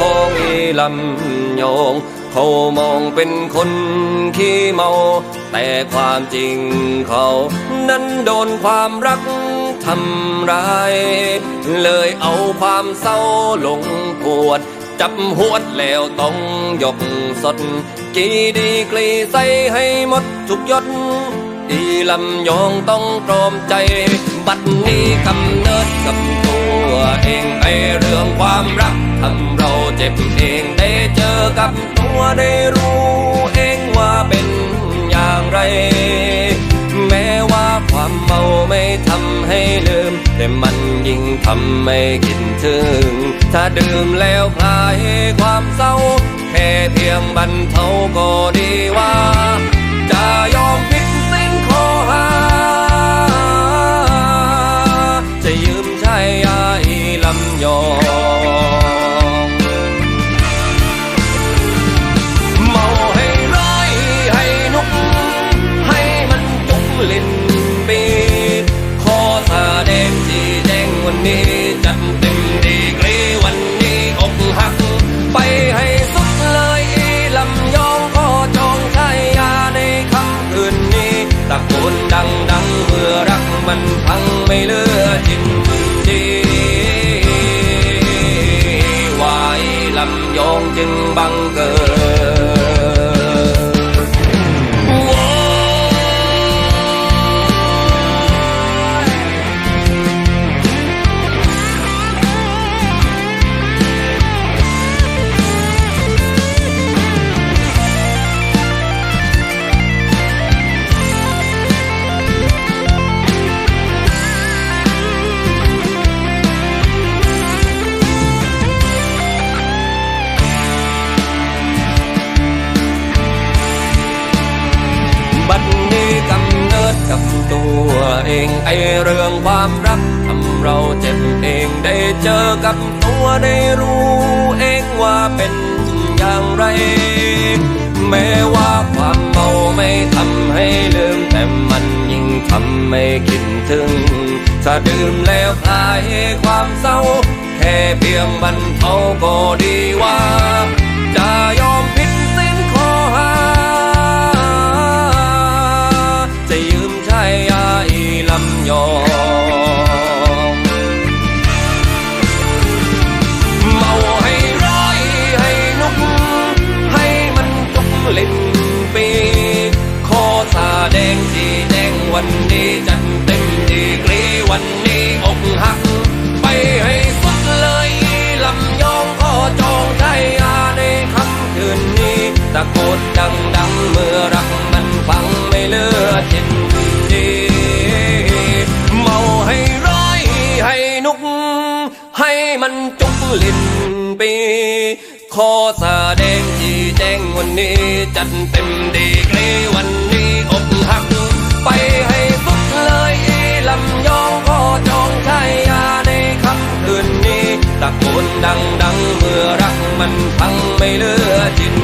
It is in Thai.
ของอีลำยองเขามองเป็นคนขี้เมา แต่ความจริงเขา นั้นโดนความรักทำร้าย เลยเอาความเศร้าลงปวด จับหวดแล้วต้องยกสด กี่ดีกรีใส่ให้หมดทุกยดอีลำยองต้องตรอมใจ บัดนี้กำเนิดกับตัวเองไอเรื่องความรักทำเราเจ็บเองได้เจอกับตัวได้รู้เองว่าเป็นอย่างไร แม้ว่าความเมาไม่ทำให้ลืม แต่มันยิ่งทำให้คิดถึง ถ้าดื่มแล้วคลายความเศร้า แค่เพียงบรรเทาก็ดีว่า ยองจึงบังเกิด บัดนี้กำเนิดกับตัวเองไอเรื่องความรักทำเราเจ็บเองได้เจอกับตัวได้รู้เองว่าเป็นอย่างไร แม้ว่าความเมาไม่ทำให้ลืมแต่มันยิ่งทำให้คิดถึง ถ้าดื่มแล้วคลายความเศร้า แค่เพียงบรรเทาก็ดีว่า ปี ขอสาแดงสีแดงวันนี้จันเต็มดีกรีวันนี้ ขอแสดงจีแจ้งวันนี้จัดเต็มดีกรีวันนี้อกหัก ไปให้สุดเลยอีลำยองก็จองใช้ยาในคำคืนนี้ตะโกนดังดังๆเมื่อรักมันพังไม่เหลือจิน